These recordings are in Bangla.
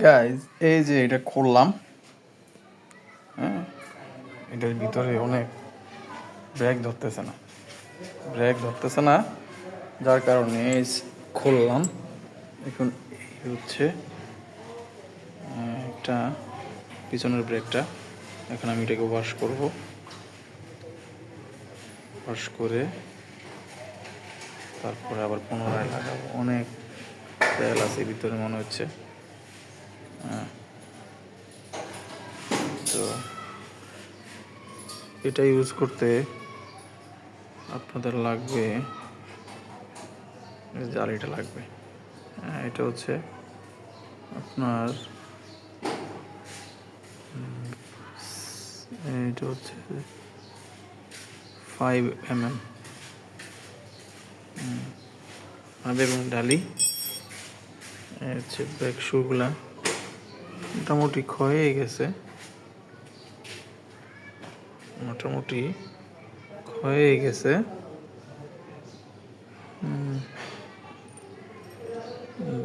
গাইজ এই যে এটা খুললাম। হ্যাঁ? এটার ভিতরে অনেক ব্রেক ধরতেছে না। ব্রেক ধরতেছে না, যার কারণে এই খুললাম। এখন হচ্ছে একটা পিছনের ব্রেকটা এখন আমি এটাকে ওয়াশ করব। ওয়াশ করে তারপরে আবার পুনরায় লাগাবো। অনেক তেল আছে ভিতরে মনে হচ্ছে। তো এটা ইউজ করতে আপনাদের লাগবে জালিটা লাগবে হ্যাঁ, এটা হচ্ছে আপনার এটা হচ্ছে ফাইভ এম এম বেগুন ডালি হচ্ছে ব্রেক শুগুলা মোটামুটি ক্ষয়ে গেছে। মোটামুটি ক্ষয়ে গেছে।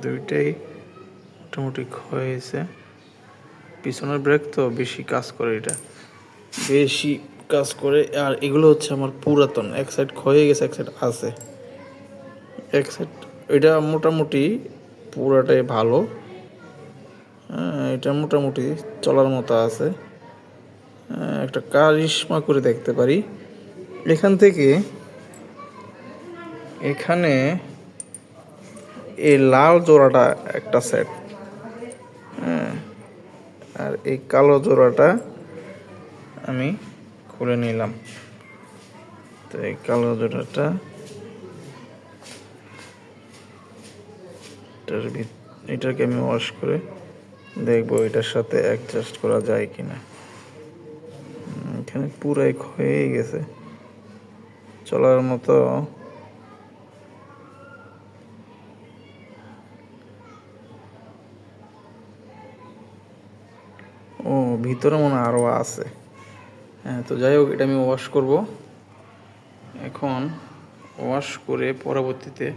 দুইটাই মোটামুটি ক্ষয়ে পিছনের ব্রেক তো বেশি কাজ করে এটা। বেশি কাজ করে, আর এগুলো হচ্ছে আমার পুরাতন। এক সাইড ক্ষয়ে গেছে, এক সাইড আছে। এক সাইড এটা মোটামুটি পুরাটাই ভালো। এটা মোটামুটি চলার মতো আছে। হ্যাঁ, একটা কারিশমা করে দেখতে পারি। এখান থেকে এখানে এই লাল জোড়াটা একটা সেট হ্যাঁ আর এই কালো জোড়াটা আমি খুলে নিলাম। তো এই কালো জোড়াটা এটার এটাকে আমি ওয়াশ করে দেখব এটার সাথে অ্যাডজাস্ট করা যায় কিনা। উম, এখানে পুরাই ক্ষয়েই গেছে। চলার মতো ও ভিতরে মনে হয় আরও আছে। হ্যাঁ তো যাই হোক এটা আমি ওয়াশ করব। এখন ওয়াশ করে পরবর্তীতে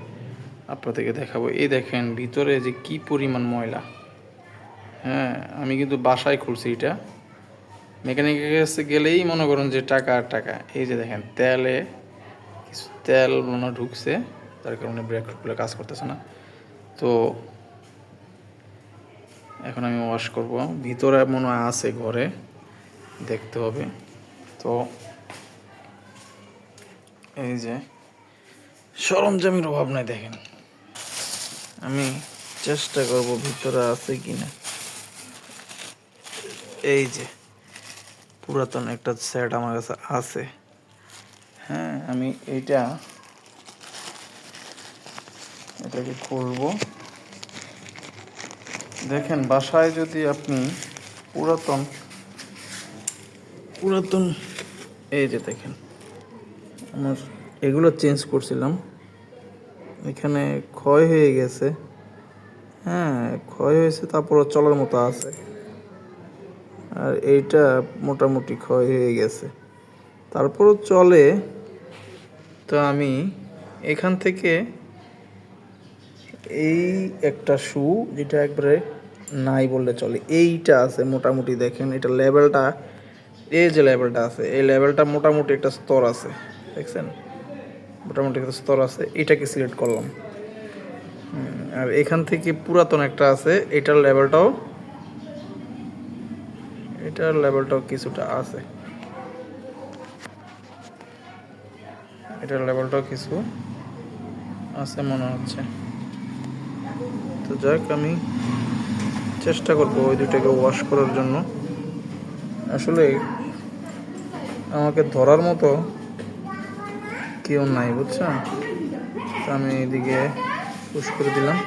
আপনাদেরকে দেখাবো। এই দেখেন ভিতরে যে কি পরিমাণ ময়লা। হ্যাঁ আমি কিন্তু বাসায় খুলছি এটা। মেকানিকের কাছে গেলেই মনে করুন যে টাকা আর টাকা। এই যে দেখেন, তেলে কিছু তেল মনে ঢুকছে, তার কারণে ব্রেকগুলো কাজ করতেছে না। তো এখন আমি ওয়াশ করব। ভিতরে মনে হয় আছে ঘরে, দেখতে হবে। তো এই যে সরঞ্জামের অভাব নাই দেখেন। আমি চেষ্টা করব ভিতরে আছে কিনা। এই যে, পুরাতন একটা সেট আমার কাছে আছে। হ্যাঁ আমি এইটা এটাকে খুলবো দেখেন, বাসায় যদি আপনি পুরাতন পুরাতন, এই যে দেখেন, আমার এগুলো চেঞ্জ করছিলাম। এখানে ক্ষয় হয়ে গেছে। হ্যাঁ ক্ষয় হয়েছে, তারপর চলার মতো আছে। আর এইটা মোটামুটি ক্ষয় হয়ে গেছে। তারপরও চলে তো আমি এখান থেকে এই একটা শু যেটা একবারে নাই বললে চলে। এইটা আছে মোটামুটি দেখেন, এটা লেভেলটা এই যে লেভেলটা আছে, এই লেভেলটা মোটামুটি একটা স্তর আছে, দেখছেন? মোটামুটি একটা স্তর আছে, এটাকে সিলেক্ট করলাম। আর এখান থেকে পুরাতন একটা আছে, এটার লেভেলটাও এটার লেভেলটাও কিছুটা আছে। এটার লেভেলটাও কিছু আছে মনে হচ্ছে। তো যাক, আমি চেষ্টা করব ওই দুটাকে ওয়াশ করার জন্য। আসলে আমাকে ধরার মতো কেউ নাই, বুঝছ? আমি এদিকে পুশ করে দিলাম।